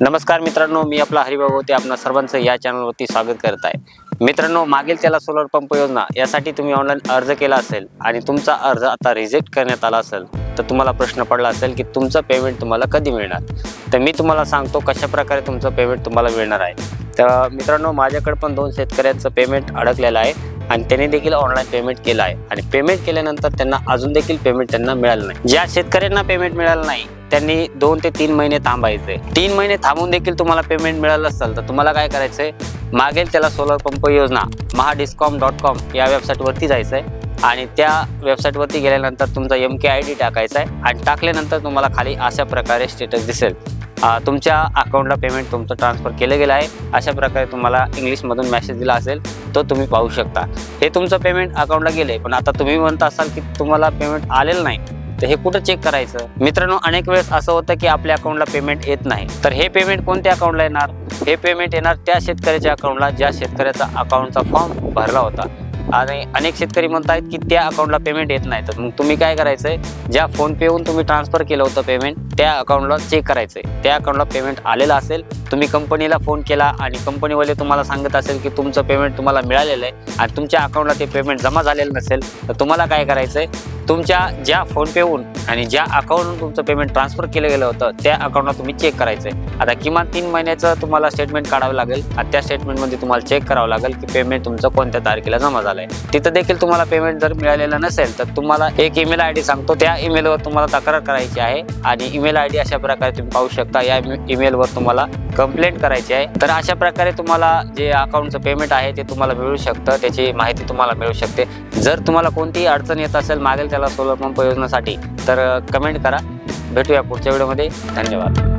नमस्कार मित्रांनो मी आपला हरिभागवते होते आपणा सर्वांचं या चॅनलवरती स्वागत करत आहे. मित्रांनो मागील त्याला सोलर पंप योजना यासाठी तुम्ही ऑनलाईन अर्ज केला असेल आणि तुमचा अर्ज आता रिजेक्ट करण्यात आला असेल तर तुम्हाला प्रश्न पडला असेल की तुमचं पेमेंट तुम्हाला कधी मिळणार? तर मी तुम्हाला सांगतो कशा प्रकारे तुमचं पेमेंट तुम्हाला मिळणार आहे. तर मित्रांनो माझ्याकडे पण दोन शेतकऱ्यांचं पेमेंट अडकलेलं आहे. आणि त्यांनी देखील ऑनलाईन पेमेंट केलं आहे. आणि पेमेंट केल्यानंतर त्यांना अजून देखील पेमेंट त्यांना मिळालं नाही. ज्या शेतकऱ्यांना पेमेंट मिळालं नाही त्यांनी दोन ते तीन महिने थांबायचे. तीन महिने थांबून देखील तुम्हाला पेमेंट मिळालं असेल तर तुम्हाला काय करायचंय? मागेल त्याला सोलर पंप योजना महाडिस्कॉम डॉट कॉम या वेबसाईटवरती जायचंय. आणि त्या वेबसाईटवरती गेल्यानंतर तुमचा एम के आय डी टाकायचा आहे. आणि टाकल्यानंतर तुम्हाला खाली अशा प्रकारे स्टेटस दिसेल. तुमच्या अकाउंटला पेमेंट तुमचं ट्रान्सफर केलं गेलं आहे. अशा प्रकारे तुम्हाला इंग्लिशमधून मेसेज दिला असेल तो तुम्ही पाहू शकता. हे तुमचं पेमेंट अकाउंटला आहे पण आता तुम्ही म्हणत असाल की तुम्हाला पेमेंट आलेलं नाही. तर हे कुठं चेक करायचं? मित्रांनो अनेक वेळेस असं होतं की आपल्या अकाउंटला पेमेंट येत नाही. तर हे पेमेंट कोणत्या अकाउंटला येणार? हे पेमेंट येणार त्या शेतकऱ्याच्या अकाउंटला ज्या शेतकऱ्याचा अकाउंटचा फॉर्म भरला होता. आणि अनेक शेतकरी म्हणत आहेत की त्या अकाउंटला पेमेंट येत नाही. तर मग तुम्ही काय करायचंय? ज्या फोन पेहून तुम्ही ट्रान्सफर केलं होतं पेमेंट त्या अकाउंटला चेक करायचंय. त्या अकाउंटला पेमेंट आलेलं असेल तुम्ही कंपनीला फोन केला आणि कंपनीवाले तुम्हाला सांगत असेल की तुमचं पेमेंट तुम्हाला मिळालेलं आहे आणि तुमच्या अकाउंटला ते पेमेंट जमा झालेलं नसेल तर तुम्हाला काय करायचंय? तुमच्या ज्या फोनपेहून आणि ज्या अकाउंटवरून तुमचं पेमेंट ट्रान्सफर केलं गेलं होतं त्या अकाउंटला तुम्ही चेक करायचं आहे आता किमान तीन महिन्याचं तुम्हाला स्टेटमेंट काढावं लागेल आणि त्या स्टेटमेंटमध्ये तुम्हाला चेक करावं लागेल की पेमेंट तुमचं कोणत्या तारखेला जमा झालं आहे तिथं देखील तुम्हाला पेमेंट जर मिळालेलं नसेल तर तुम्हाला एक ईमेल आय डी सांगतो. त्या ईमेलवर तुम्हाला तक्रार करायची आहे आणि ईमेल आय डी अशा प्रकारे तुम्ही पाहू शकता. या ईमेलवर तुम्हाला कंप्लेंट करायची आहे. तर अशा प्रकारे तुम्हाला जे अकाउंटचं पेमेंट आहे ते तुम्हाला मिळू शकतं. त्याची माहिती तुम्हाला मिळू शकते. जर तुम्हाला कोणतीही अडचण येत असेल मागेल त्याला सोलर पंप योजनेसाठी तर कमेंट करा. भेटूया पुढच्या व्हिडिओमध्ये धन्यवाद.